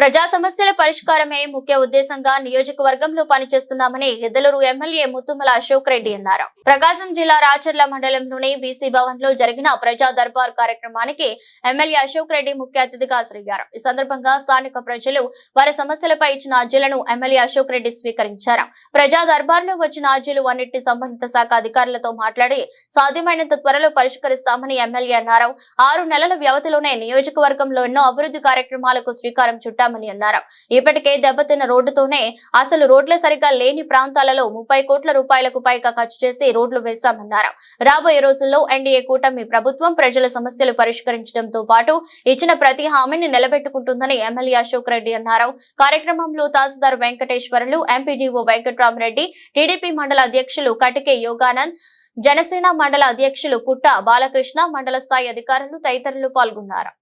ప్రజా సమస్యల పరిష్కారమే ముఖ్య ఉద్దేశంగా నియోజకవర్గంలో పనిచేస్తున్నామని ఎద్దలూరు ఎమ్మెల్యే ముత్తుమల అశోక్ రెడ్డి అన్నారు. ప్రకాశం జిల్లా రాచర్ల మండలంలోని బీసీ భవన్లో జరిగిన ప్రజా దర్బార్ కార్యక్రమానికి ఎమ్మెల్యే అశోక్ రెడ్డి ముఖ్య అతిథిగా హాజరయ్యారు ఈ సందర్భంగా స్థానిక ప్రజలు వారి సమస్యలపై ఇచ్చిన అర్జీలను ఎమ్మెల్యే అశోక్ రెడ్డి స్వీకరించారు. ప్రజా దర్బార్లో వచ్చిన అర్జీలు అన్నింటి సంబంధిత శాఖ అధికారులతో మాట్లాడి సాధ్యమైనంత త్వరలో పరిష్కరిస్తామని ఎమ్మెల్యే అన్నారు. ఆరు నెలల వ్యవధిలోనే నియోజకవర్గంలో ఎన్నో అభివృద్ధి కార్యక్రమాలకు శ్రీకారం చుట్టామని అన్నారు. ఇప్పటికే దెబ్బతిన్న రోడ్డుతోనే అసలు రోడ్లు సరిగ్గా లేని ప్రాంతాలలో ముప్పై కోట్ల రూపాయలకు పైగా ఖర్చు చేసి రోడ్లు వేశామన్నారు. రాబోయే రోజుల్లో ఎన్డీఏ కూటమి ప్రభుత్వం ప్రజల సమస్యలు పరిష్కరించడంతో పాటు ఇచ్చిన ప్రతి హామీని నిలబెట్టుకుంటుందని ఎమ్మెల్యే అశోక్ రెడ్డి అన్నారు. కార్యక్రమంలో తహసీల్దార్ వెంకటేశ్వరులు ఎంపీడీఓ వెంకట్రామరెడ్డి టీడీపీ మండల అధ్యక్షులు కటికే యోగానంద్ జనసేన మండల అధ్యక్షులు పుట్ట బాలకృష్ణ మండల స్థాయి అధికారులు తదితరులు పాల్గొన్నారు.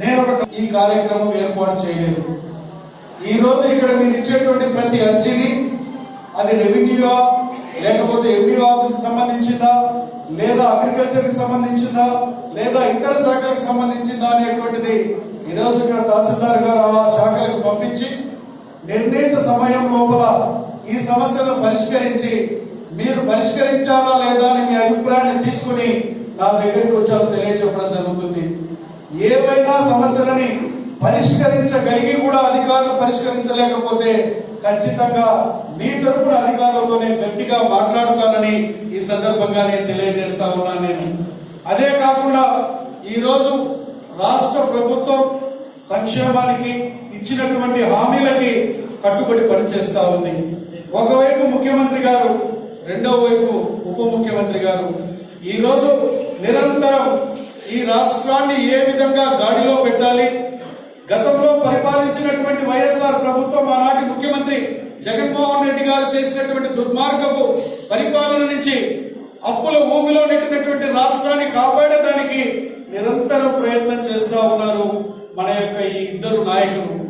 నేను ఒక ఈ కార్యక్రమం ఏర్పాటు చేయలేదు. ఈ రోజు ఇక్కడ మీరు ఇచ్చేటువంటి ప్రతి అర్జీని అది రెవెన్యూ లేకపోతే ఎండి ఆఫీస్కి సంబంధించిందా లేదా అగ్రికల్చర్కి సంబంధించిందా లేదా ఇతర శాఖలకు సంబంధించిందా అనేటువంటిది ఈ రోజు ఇక్కడ తహసీల్దార్ గారు ఆ శాఖలకు పంపించి నిర్ణీత సమయం లోపల ఈ సమస్యలను పరిష్కరించి మీరు పరిష్కరించాలా లేదా అని మీ అభిప్రాయాన్ని తీసుకుని నా దగ్గరికి వచ్చారు తెలియజెప్పడం ఏవైనా సమస్యలని పరిష్కరించగలిగి కూడా అధికారులు పరిష్కరించలేకపోతే ఖచ్చితంగా మీ తరపున అధికారులతో నేను గట్టిగా మాట్లాడుతానని ఈ సందర్భంగా నేను తెలియజేస్తా ఉన్నాను నేను. అదే కాకుండా ఈరోజు రాష్ట్ర ప్రభుత్వం సంక్షేమానికి ఇచ్చినటువంటి హామీలకి కట్టుబడి పనిచేస్తా ఉంది. ఒకవైపు ముఖ్యమంత్రి గారు రెండవ వైపు ఉప ముఖ్యమంత్రి గారు. ఈరోజు నిరంతరం ఈ రాష్ట్రాన్ని ఏ విధంగా గాడిలో పెట్టాలి? గతంలో పరిపాలించినటువంటి వైఎస్ఆర్ ప్రభుత్వం ఆనాటి ముఖ్యమంత్రి జగన్మోహన్ రెడ్డి గారు చేసినటువంటి దుర్మార్గపు పరిపాలన నుంచి అప్పుల ఊబిలో నెట్టినటువంటి రాష్ట్రాన్ని కాపాడడానికి నిరంతరం ప్రయత్నం చేస్తా ఉన్నారు మన యొక్క ఈ ఇద్దరు నాయకులు.